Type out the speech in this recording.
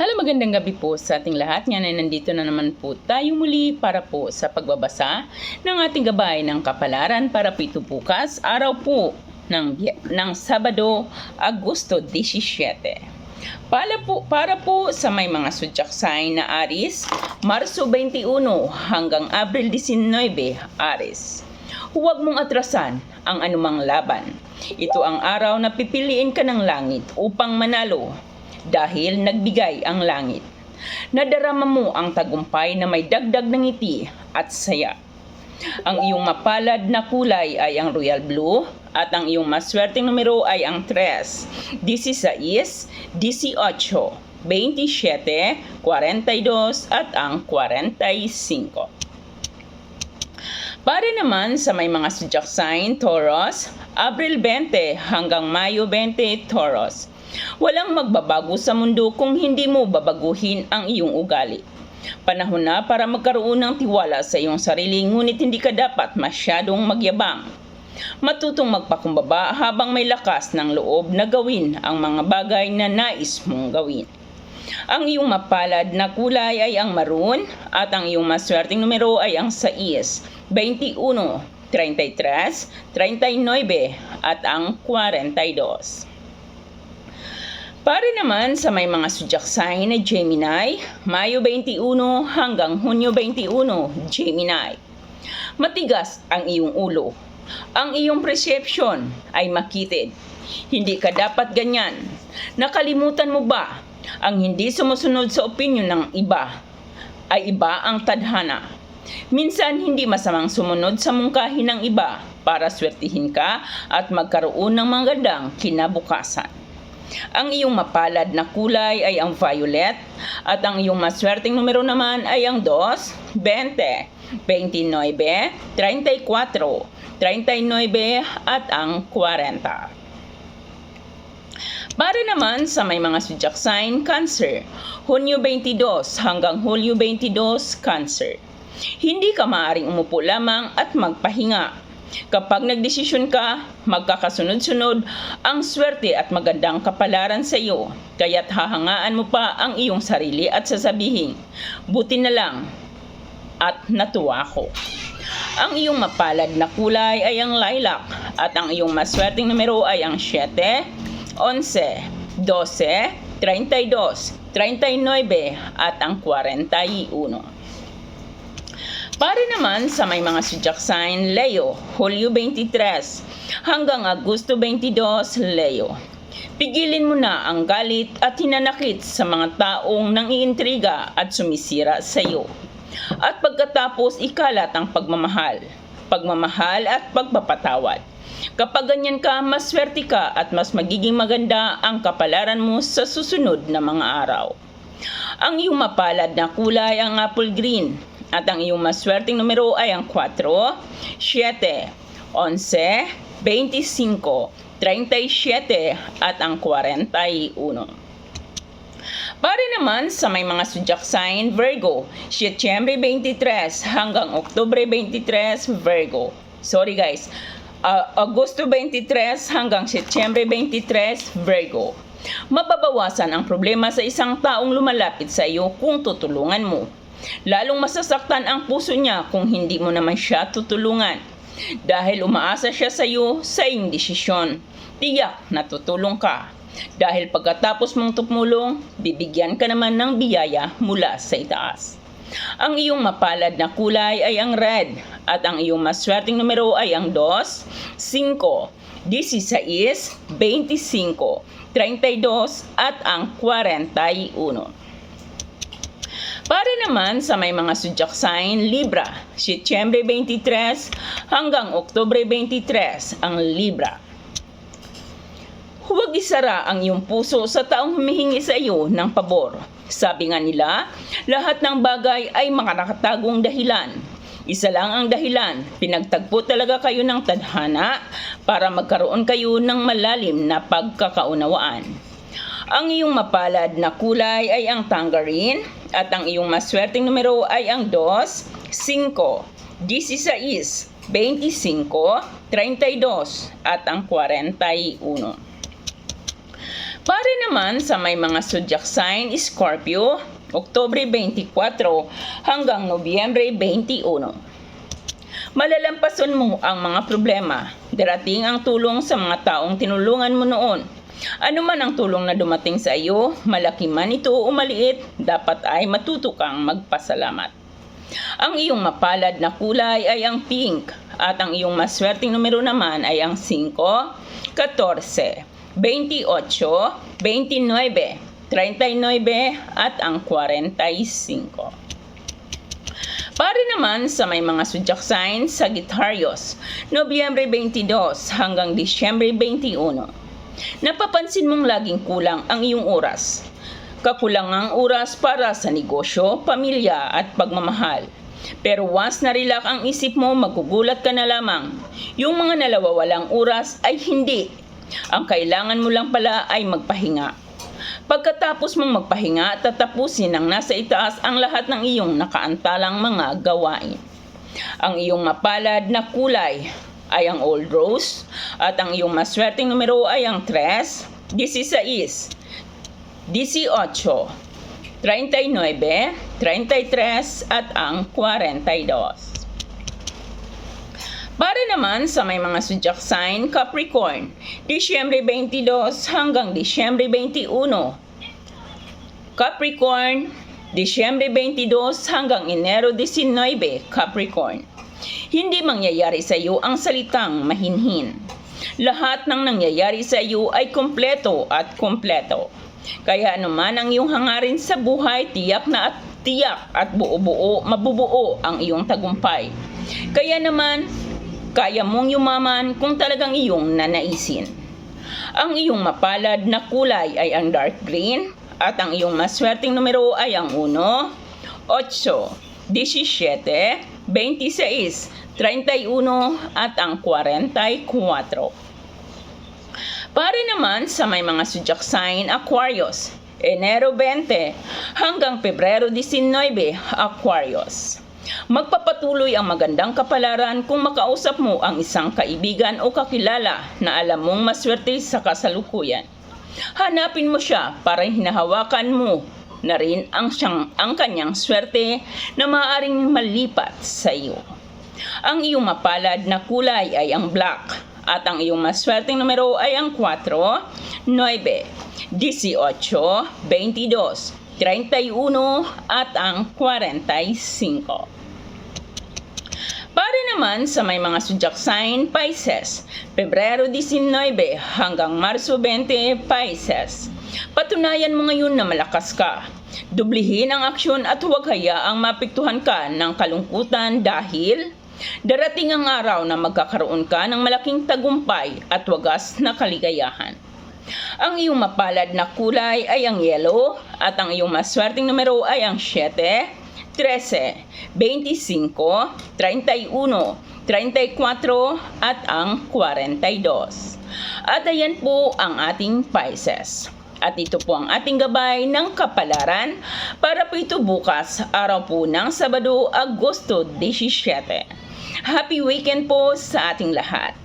Hello, magandang gabi po sa ating lahat. Ngayon ay nandito na naman po tayo muli para po sa pagbabasa ng ating gabay ng kapalaran para po ito bukas, araw po ng, ng Sabado, Agosto 17. Para po, para po sa may mga sign na Aris, Marso 21 hanggang Abril 19, Aris. Huwag mong atrasan ang anumang laban. Ito ang araw na pipiliin ka ng langit upang manalo dahil nagbigay ang langit. Nadarama mo ang tagumpay na may dagdag ng ngiti at saya. Ang iyong mapalad na kulay ay ang royal blue at ang iyong maswerteng numero ay ang 3, 16, 18, 27, 42 at ang 45. Para naman sa may mga zodiac sign, Taurus, Abril 20 hanggang Mayo 20, Taurus. Walang magbabago sa mundo kung hindi mo babaguhin ang iyong ugali. Panahon na para magkaroon ng tiwala sa iyong sarili ngunit hindi ka dapat masyadong magyabang. Matutong magpakumbaba habang may lakas ng loob na gawin ang mga bagay na nais mong gawin. Ang iyong mapalad na kulay ay ang maroon at ang iyong maswerteng numero ay ang 6, 21, 33, 39 at ang 42. Para naman sa may mga sign na Gemini, Mayo 21 hanggang Hunyo 21, Gemini. Matigas ang iyong ulo. Ang iyong perception ay makitid. Hindi ka dapat ganyan. Nakalimutan mo ba ang hindi sumusunod sa opinyon ng iba ay iba ang tadhana. Minsan hindi masamang sumunod sa mungkahi ng iba para swertihin ka at magkaroon ng magandang kinabukasan. Ang iyong mapalad na kulay ay ang violet at ang iyong maswerteng numero naman ay ang 2, 20, 29, 34, 39 at ang 40. Para naman sa may mga zodiac sign, Cancer, Hunyo 22 hanggang Hulyo 22, Cancer. Hindi ka maaaring umupo lamang at magpahinga. Kapag nagdesisyon ka, magkakasunod-sunod ang swerte at magandang kapalaran sa iyo. Kaya't hahangaan mo pa ang iyong sarili at sasabihin, buti na lang at natuwa ko. Ang iyong mapalad na kulay ay ang lilac at ang iyong maswerteng numero ay ang 7, 11, 12, 32, 39 at ang 41. Para naman sa may mga zodiac sign, Leo, Hulyo 23 hanggang Agosto 22, Leo. Pigilin mo na ang galit at hinanakit sa mga taong nangiintriga at sumisira sa iyo. At pagkatapos ikalat ang pagmamahal, pagmamahal at pagpapatawad. Kapag ganyan ka, mas swerte ka at mas magiging maganda ang kapalaran mo sa susunod na mga araw. Ang iyong mapalad na kulay ang apple green at ang iyong maswerteng numero ay ang 4, 7, 11, 25, 37 at ang 41. Para naman sa may mga zodiac sign, Virgo, Setyembre 23 hanggang Oktubre 23, Virgo. Sorry guys, Ah, Agosto 23 hanggang Setyembre 23, Virgo. Mababawasan ang problema sa isang taong lumalapit sa iyo kung tutulungan mo. Lalong masasaktan ang puso niya kung hindi mo naman siya tutulungan. Dahil umaasa siya sa iyo sa iyong desisyon. Tiyak na tutulong ka. Dahil pagkatapos mong tumulong, bibigyan ka naman ng biyaya mula sa itaas. Ang iyong mapalad na kulay ay ang red at ang iyong maswerteng numero ay ang 2, 5, 16, 25, 32 at ang 41. Para naman sa may mga zodiac sign, Libra, Setyembre 23 hanggang Oktubre 23 ang Libra. Huwag isara ang iyong puso sa taong humihingi sa iyo ng pabor. Sabi nga nila, lahat ng bagay ay makakatagong dahilan. Isa lang ang dahilan, pinagtagpo talaga kayo ng tadhana para magkaroon kayo ng malalim na pagkakaunawaan. Ang iyong mapalad na kulay ay ang tangerine at ang iyong maswerteng numero ay ang 2, 5, 16, 25, 32 at ang 41. Para naman sa may mga zodiac sign, Scorpio, Oktobre 24 hanggang Nobyembre 21. Malalampason mo ang mga problema. Darating ang tulong sa mga taong tinulungan mo noon. Ano man ang tulong na dumating sa iyo, malaki man ito o maliit, dapat ay matuto kang magpasalamat. Ang iyong mapalad na kulay ay ang pink at ang iyong maswerteng numero naman ay ang 5, 14, 28, 29, 39 at ang 45. Para naman sa may mga zodiac signs, Sagittarius, Nobyembre 22 hanggang Disyembre 21. Napapansin mong laging kulang ang iyong oras. Kakulangang oras para sa negosyo, pamilya at pagmamahal. Pero once na-relax ang isip mo, magugulat ka na lamang. Yung mga nalawawalang oras ay hindi. Ang kailangan mo lang pala ay magpahinga. Pagkatapos mong magpahinga, tatapusin ng nasa itaas ang lahat ng iyong nakaantalang mga gawain. Ang iyong mapalad na kulay ay ang old rose at ang iyong maswerteng numero ay ang 3, 16, 18, 39, 33 at ang 42. Para naman sa may mga zodiac sign, Capricorn, Disyembre 22 hanggang Disyembre 21. Capricorn, Disyembre 22 hanggang Enero 19, Capricorn. Hindi mangyayari sa iyo ang salitang mahinhin. Lahat ng nangyayari sa iyo ay kompleto at kompleto. Kaya anuman ang iyong hangarin sa buhay, tiyak na at tiyak at buo-buo, mabubuo ang iyong tagumpay. Kaya naman, kaya mong yumaman kung talagang iyong nanaisin. Ang iyong mapalad na kulay ay ang dark green at ang iyong maswerteng numero ay ang 1, 8, 17, 26, 31 at ang 44. Para naman sa may mga zodiac sign Aquarius, Enero 20 hanggang Pebrero 19, Aquarius. Magpapatuloy ang magandang kapalaran kung makausap mo ang isang kaibigan o kakilala na alam mong maswerte sa kasalukuyan. Hanapin mo siya para hinahawakan mo na rin ang, siyang, ang kanyang swerte na maaaring malipat sa iyo. Ang iyong mapalad na kulay ay ang black at ang iyong maswerteng numero ay ang 4, 9, 18, 22, 31 at ang 45. Para naman sa may mga zodiac sign, Pisces, Pebrero 19 hanggang Marso 20, Pisces. Patunayan mo ngayon na malakas ka. Dublihin ang aksyon at huwag hayaang mapiktuhan ka ng kalungkutan dahil darating ang araw na magkakaroon ka ng malaking tagumpay at wagas na kaligayahan. Ang iyong mapalad na kulay ay ang yellow at ang iyong maswerteng numero ay ang 7, 13, 25, 31, 34 at ang 42. At ayan po ang ating Pisces. At ito po ang ating gabay ng kapalaran para po ito bukas, araw po ng Sabado, Agosto 17. Happy weekend po sa ating lahat.